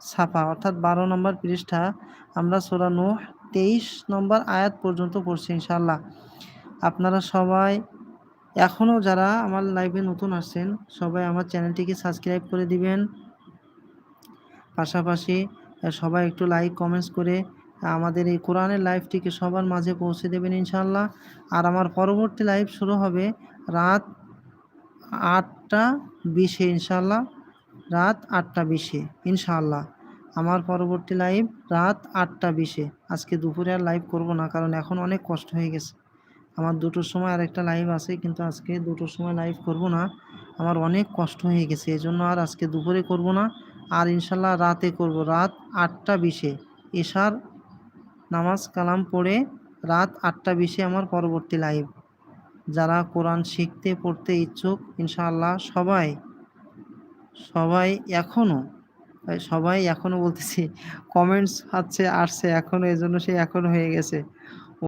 ছাপা। অর্থাৎ বারো নম্বর পৃষ্ঠা আমরা সোরা নূহ তেইশ নম্বর আয়াত পর্যন্ত পড়ছি ইনশাল্লাহ আপনারা সবাই এখনও যারা আমার লাইভে নতুন আসছেন, সবাই আমার চ্যানেলটিকে সাবস্ক্রাইব করে দিবেন। পাশাপাশি সবাই একটু লাইক কমেন্টস করে আমাদের এই কোরআনের লাইভটিকে সবার মাঝে পৌঁছে দেবেন ইনশাল্লাহ আর আমার পরবর্তী লাইভ শুরু হবে রাত আটটা বিশে ইনশাল্লাহ রাত আটটা বিশে ইনশাল্লাহ আমার পরবর্তী লাইভ রাত আটটা বিশে। আজকে দুপুরে আর লাইভ করব না, কারণ এখন অনেক কষ্ট হয়ে গেছে। আমার দুটোর সময় আর একটা লাইভ আছে, কিন্তু আজকে দুটোর সময় লাইভ করব না। আমার অনেক কষ্ট হয়ে গেছে এই জন্য আর আজকে দুপুরে করব না। আর ইনশাল্লাহ রাতে করব। রাত আটটা বিশে এশার নামাজ কালাম পড়ে রাত আটটা বিশে আমার পরবর্তী লাইভ যারা কোরআন শিখতে, পড়তে ইচ্ছুক, ইনশাআল্লাহ সবাই সবাই এখনও সবাই এখনও বলতেছি কমেন্টস হচ্ছে আসছে এখনও জন্য সে এখনও হয়ে গেছে।